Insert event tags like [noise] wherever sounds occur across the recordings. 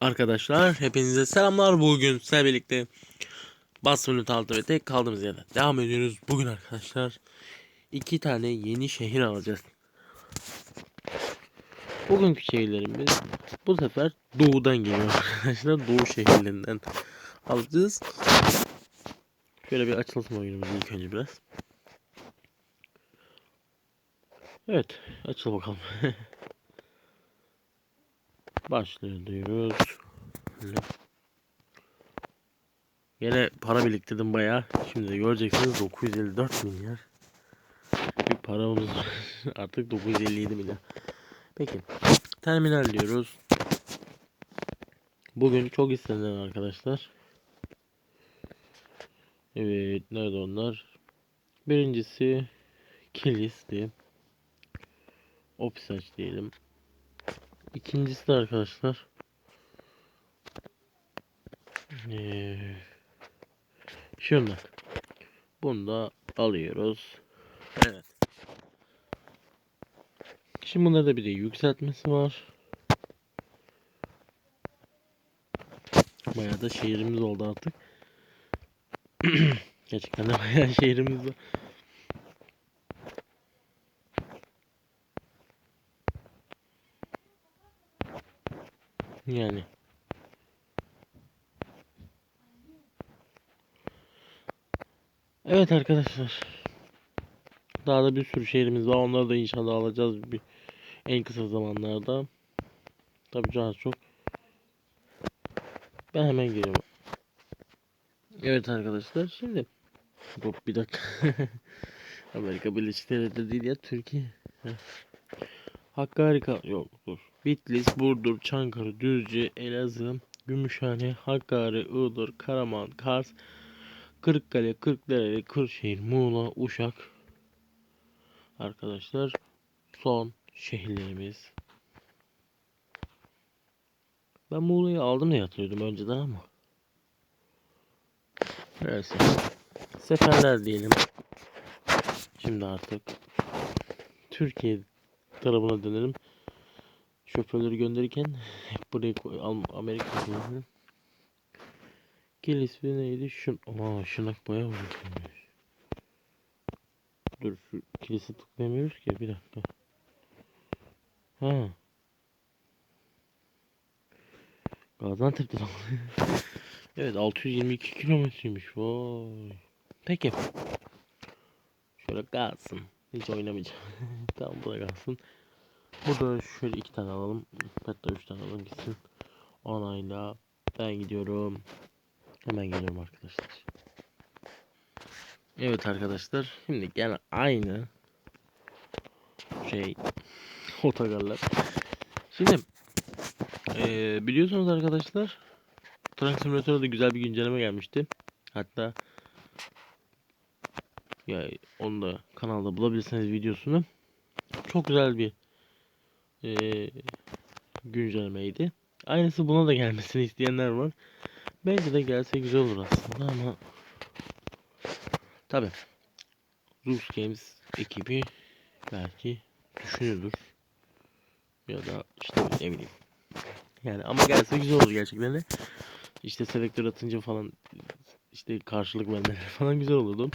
Arkadaşlar hepinize selamlar. Bugün sizlerle birlikte Bas Minut altı ve tek kaldığımız yerden devam ediyoruz. Bugün arkadaşlar iki tane yeni şehir alacağız. Bugünkü şehirlerimiz bu sefer doğudan geliyor [laughs] arkadaşlar. Doğu şehirlerinden alacağız. Şöyle bir açılsın oyunumuz ilk önce biraz. Evet açıl bakalım. [laughs] Başlıyoruz. Böyle. Yine para biriktirdim bayağı. Şimdi göreceksiniz 954 milyar. Bir paramız. [laughs] Artık 957 milyar. Peki. Terminal diyoruz. Bugün çok istenen arkadaşlar. Evet. Nerede onlar? Birincisi Kilis'ti. Ofis aç diyelim. İkincisi de arkadaşlar. Ee, şunlar. Bunu da alıyoruz. Evet. Şimdi bunlarda bir de yükseltmesi var. Bayağı da şehrimiz oldu artık. [clears throat] Gerçekten de bayağı şehrimiz var. Yani. Evet arkadaşlar. Daha da bir sürü şehrimiz var. Onları da inşallah alacağız bir en kısa zamanlarda. Tabii daha çok. Ben hemen geliyorum. Evet arkadaşlar şimdi Hop bir dakika. [laughs] Amerika Birleşik Devletleri değil ya Türkiye. Hakkari yok dur. Bitlis, Burdur, Çankırı, Düzce, Elazığ, Gümüşhane, Hakkari, Iğdır, Karaman, Kars, Kırıkkale, Kırklareli, Kırşehir, Muğla, Uşak. Arkadaşlar son şehirlerimiz. Ben Muğla'yı aldım diye hatırlıyordum önceden ama. Neyse. Seferler diyelim. Şimdi artık Türkiye tarafına dönelim. Şoförleri gönderirken hep buraya koy, Al- Amerika koyalım. Gel ismi neydi? Şun. Aa şınak bayağı uzunmuş. Dur şu kilise tıklayamıyoruz ki bir dakika. Ha. Gaziantep'te [laughs] evet 622 kilometreymiş. Vay. Peki. Şöyle kalsın. Hiç oynamayacağım. [laughs] tamam bu da kalsın. Burada şöyle iki tane alalım. Hatta üç tane alalım gitsin. Onayla. Ben gidiyorum. Hemen geliyorum arkadaşlar. Evet arkadaşlar. Şimdi gene aynı şey otogarlar. Şimdi ee, biliyorsunuz arkadaşlar Truck Simulator'da da güzel bir güncelleme gelmişti. Hatta ya onu da kanalda bulabilirsiniz videosunu. Çok güzel bir ee, güncellemeydi. Aynısı buna da gelmesini isteyenler var. Bence de gelse güzel olur aslında ama tabi Zeus Games ekibi belki düşünüyordur. Ya da işte ne bileyim. Yani ama gelse güzel olur gerçekten de. İşte selektör atınca falan işte karşılık vermeleri falan güzel olurdu.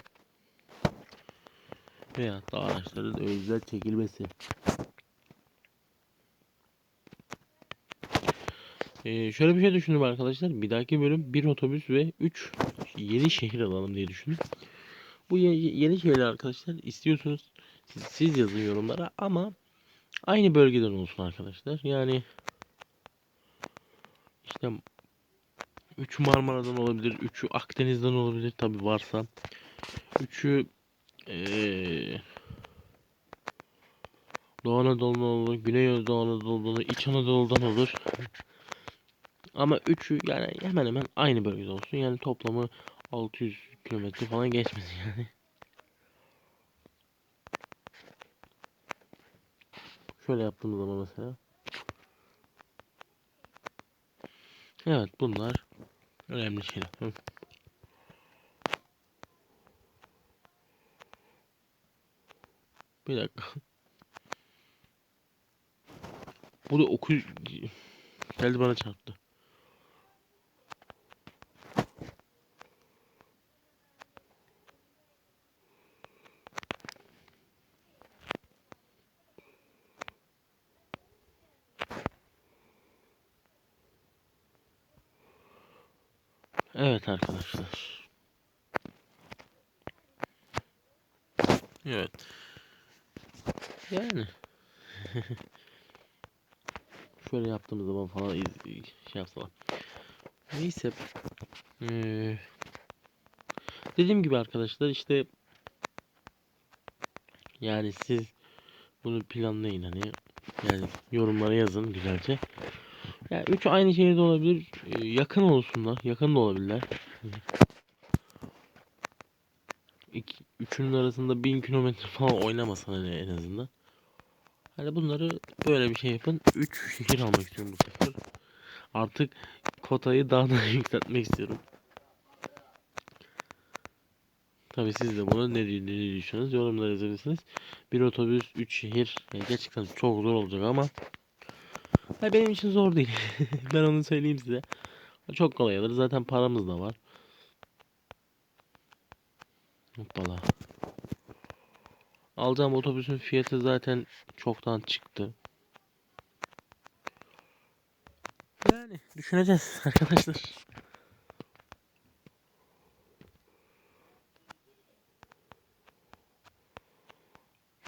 Veya da araçların özel çekilmesi Ee, şöyle bir şey düşündüm arkadaşlar. Bir dahaki bölüm bir otobüs ve 3 yeni şehir alalım diye düşündüm. Bu ye- yeni şehirler arkadaşlar istiyorsunuz siz, siz yazın yorumlara ama aynı bölgeden olsun arkadaşlar. Yani işte 3'ü Marmara'dan olabilir, 3'ü Akdeniz'den olabilir tabi varsa. 3'ü ee, Doğu Anadolu'dan olur, Güney Anadolu'dan olur, İç Anadolu'dan olur. Ama üçü yani hemen hemen aynı bölgede olsun. Yani toplamı 600 kilometre falan geçmesin yani. Şöyle yaptığımız zaman mesela. Evet bunlar önemli şeyler. Bir dakika. Bu da oku geldi bana çarptı. Evet arkadaşlar. Evet. Yani. [laughs] Şöyle yaptığımız zaman falan iz- şey yapsalar. Neyse. Ee, dediğim gibi arkadaşlar işte yani siz bunu planlayın hani yani yorumlara yazın güzelce. Yani üç aynı şehirde olabilir. ee, yakın olsunlar. Yakın da olabilirler. İki, üçünün arasında bin kilometre [laughs] falan oynamasın hani en azından. Hani bunları böyle bir şey yapın. 3 şehir almak istiyorum bu sefer. Artık kotayı daha da [laughs] yükseltmek istiyorum. Tabii siz de bunu ne, ne düşünüyorsunuz? Yorumlara yazabilirsiniz. Bir otobüs, 3 şehir. Yani gerçekten çok zor olacak ama ha, benim için zor değil. [laughs] ben onu söyleyeyim size. Çok kolay alır. Zaten paramız da var. Hoppala. Alacağım otobüsün fiyatı zaten çoktan çıktı. Yani düşüneceğiz [laughs] arkadaşlar.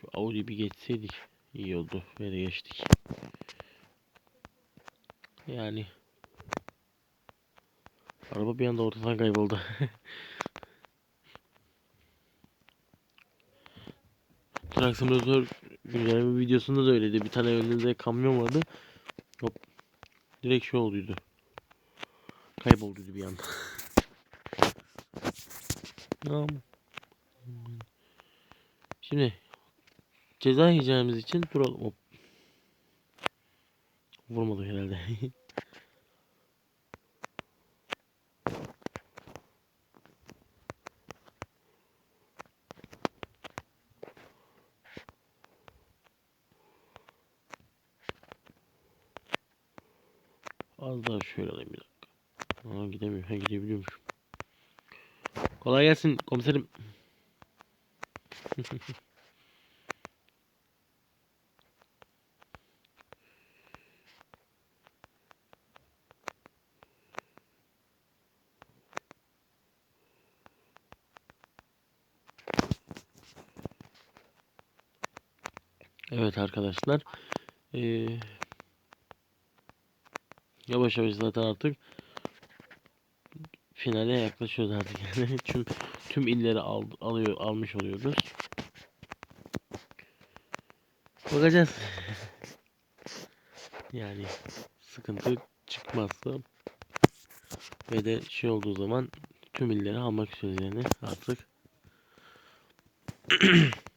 Şu Audi bir geçseydik iyi oldu. Böyle geçtik. Yani araba bir anda ortadan kayboldu. [laughs] Truck Simulator güncelleme videosunda da öyleydi. Bir tane önünde kamyon vardı. Hop. Direkt şey olduydu. Kaybolduydu bir anda. Tamam. Şimdi ceza yiyeceğimiz için duralım. Hop. Vurmadık herhalde. [laughs] Az daha şöyle alayım bir dakika. Aa gidemiyor. Ha gidebiliyormuş. Kolay gelsin komiserim. [laughs] Evet arkadaşlar. Ee, yavaş yavaş zaten artık finale yaklaşıyoruz artık yani [laughs] tüm tüm illeri al, alıyor almış oluyoruz. Bakacağız. [laughs] yani sıkıntı çıkmazsa ve de şey olduğu zaman tüm illeri almak istiyoruz yani artık. [clears throat]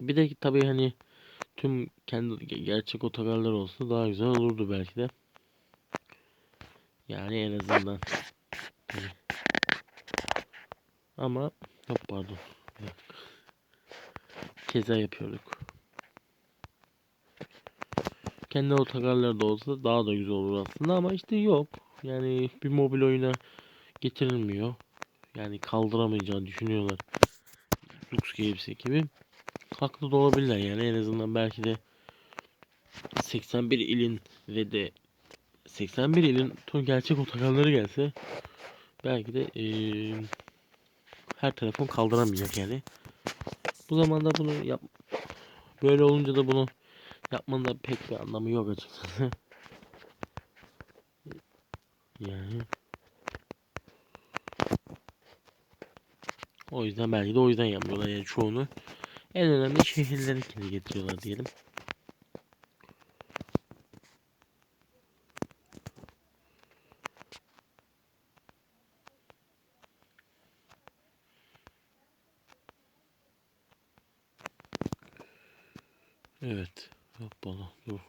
Bir de tabii hani tüm kendi ge- gerçek otogarlar olsa daha güzel olurdu belki de. Yani en azından. Ama yok pardon. Keza yapıyorduk. Kendi otogarlar da olsa daha da güzel olur aslında ama işte yok. Yani bir mobil oyuna getirilmiyor. Yani kaldıramayacağını düşünüyorlar. Lux Games ekibi. Haklı da olabilirler yani en azından belki de 81 ilin ve de 81 ilin tüm gerçek otogarları gelse belki de eee, her telefon kaldıramayacak yani. Bu zamanda bunu yap böyle olunca da bunu yapmanın da pek bir anlamı yok açıkçası. [laughs] yani o yüzden belki de o yüzden yapmıyorlar yani çoğunu. En önemli şehirlerinkini getiriyorlar diyelim. Evet. Hoppala dur.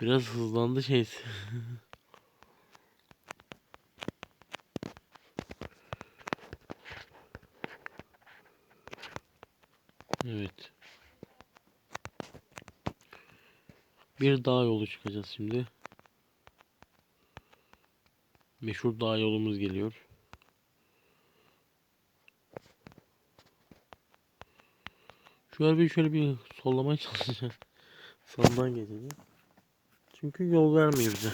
Biraz hızlandı şey. [laughs] evet. Bir dağ yolu çıkacağız şimdi. Meşhur dağ yolumuz geliyor. Şu arabayı şöyle bir sollamaya çalışacağım. [laughs] Sağdan geçeceğim. Çünkü yol vermiyor bize.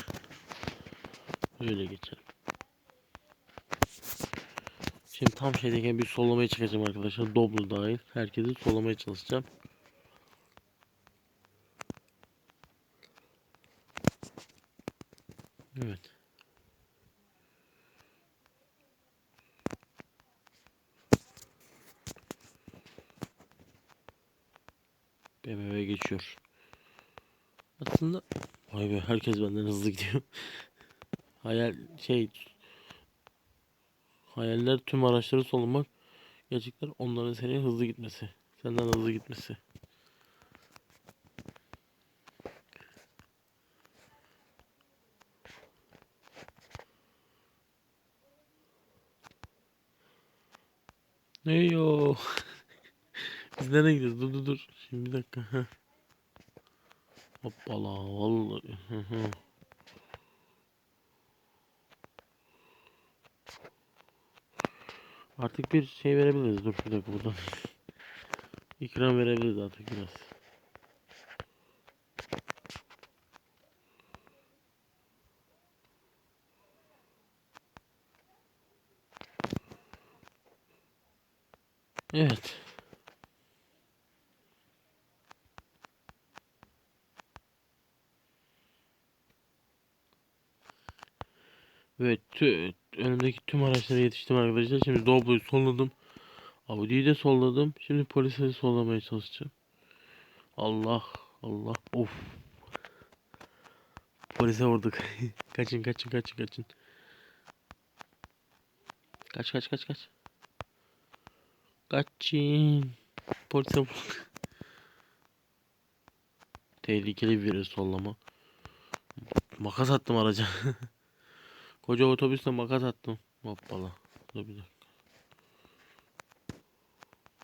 Öyle geçelim. Şimdi tam şeydeyken bir sollamaya çıkacağım arkadaşlar. Doblo dahil. Herkesi sollamaya çalışacağım. Evet. BMW geçiyor. Aslında vay be herkes benden hızlı gidiyor. [laughs] Hayal şey hayaller tüm araçları sollamak gerçekler onların senin hızlı gitmesi. Senden hızlı gitmesi. Ne yo? [laughs] Biz nereye gidiyoruz? Dur dur dur. Şimdi bir dakika. Hoppala vallahi. hı hı. Artık bir şey verebiliriz. Dur dakika buradan. [laughs] İkram verebiliriz artık biraz. Evet. Evet, tü, önümdeki tüm araçlara yetiştim arkadaşlar. Şimdi Doblo'yu solladım. Audi'yi de solladım. Şimdi polise de sollamaya çalışacağım. Allah, Allah, of. Polise vurduk. [laughs] kaçın, kaçın, kaçın, kaçın. Kaç, kaç, kaç, kaç. Kaçın. Polise vurduk. [laughs] Tehlikeli bir sollama. Makas attım araca. [laughs] Koca otobüste makas attım. Hoppala. Dur bir dakika.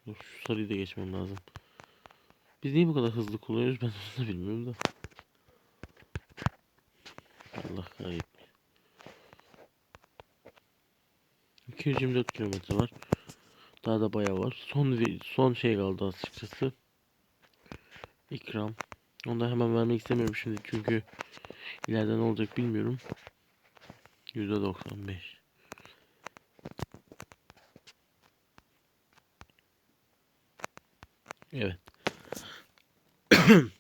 Dur şu sarıyı da geçmem lazım. Biz niye bu kadar hızlı kullanıyoruz ben onu da bilmiyorum da. Allah kahretsin. 224 kilometre var. Daha da bayağı var. Son son şey kaldı açıkçası. İkram. Onu da hemen vermek istemiyorum şimdi çünkü ileride ne olacak bilmiyorum. %95. Evet. [coughs]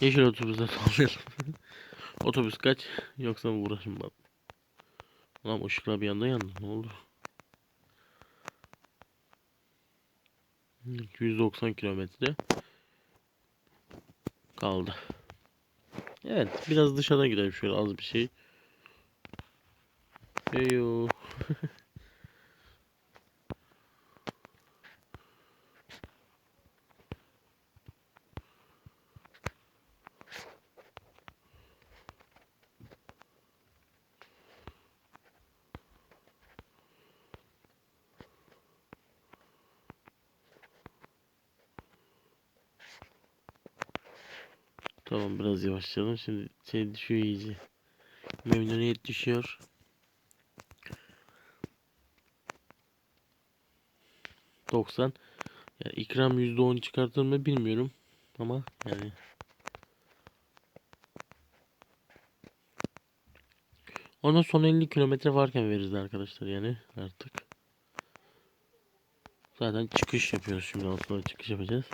Yeşil otobüste sallayalım. [laughs] Otobüs kaç? Yoksa uğraşım ben? Lan ışıklar bir anda yandı. Ne oldu? 190 kilometre kaldı. Evet, biraz dışarıdan gidelim şöyle az bir şey. Eyo. [laughs] Tamam biraz yavaşlayalım. Şimdi şey düşüyor iyice. Memnuniyet düşüyor. Doksan. Yani ikram yüzde on çıkartır mı bilmiyorum. Ama yani. Ona son 50 kilometre varken veririz arkadaşlar yani artık. Zaten çıkış yapıyoruz şimdi aslında çıkış yapacağız.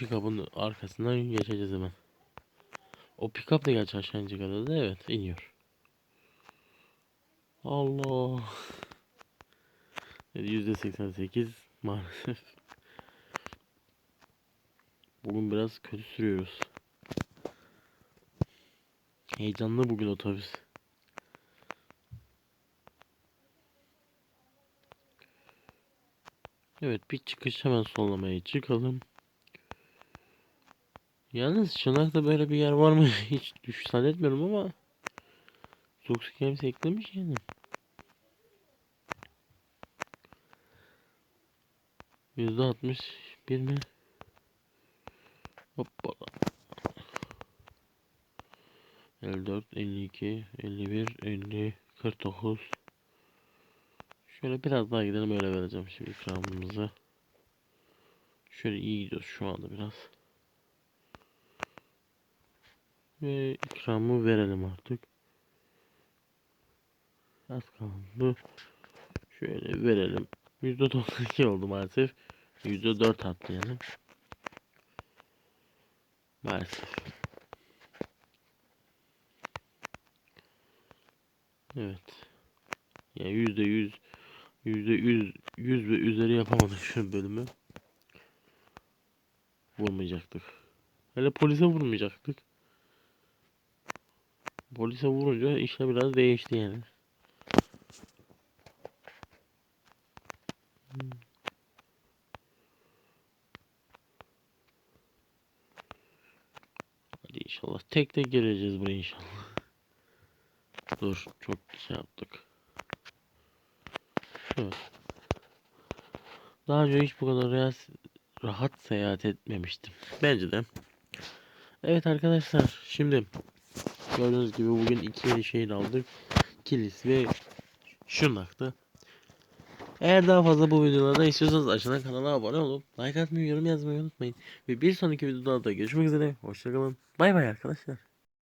Pick-up'ın arkasından geçeceğiz hemen. O pick-up da gerçi aşağı inecek arada evet iniyor. Allah. Yüzde 88 maalesef. Bugün biraz kötü sürüyoruz. Heyecanlı bugün otobüs. Evet bir çıkış hemen sollamaya çıkalım. Yalnız Çanak'ta böyle bir yer var mı [laughs] hiç düş zannetmiyorum ama Zux Games eklemiş yani. Yüzde altmış bir mi? Hoppala. 54, 52, 51, 50, 49. Şöyle biraz daha gidelim öyle vereceğim şimdi ikramımızı. Şöyle iyi gidiyoruz şu anda biraz. Ve ikramı verelim artık. Az kaldı. Şöyle verelim. %92 oldu maalesef. %4 attı yani. Maalesef. Evet. Ya yüzde yüz yüzde yüz yüz ve üzeri yapamadık şu bölümü. Vurmayacaktık. Hele polise vurmayacaktık. Polise vurunca işler biraz değişti yani. Hmm. Hadi inşallah tek tek geleceğiz buraya inşallah. Dur çok şey yaptık. Evet. Daha önce hiç bu kadar rahat, seyahat etmemiştim. Bence de. Evet arkadaşlar şimdi gördüğünüz gibi bugün iki şehir aldık. Kilis ve Şırnak'ta. Eğer daha fazla bu videolarda istiyorsanız aşağıdan kanala abone olup like atmayı, yorum yazmayı unutmayın. Ve bir sonraki videoda görüşmek üzere. Hoşçakalın. Bay bay arkadaşlar.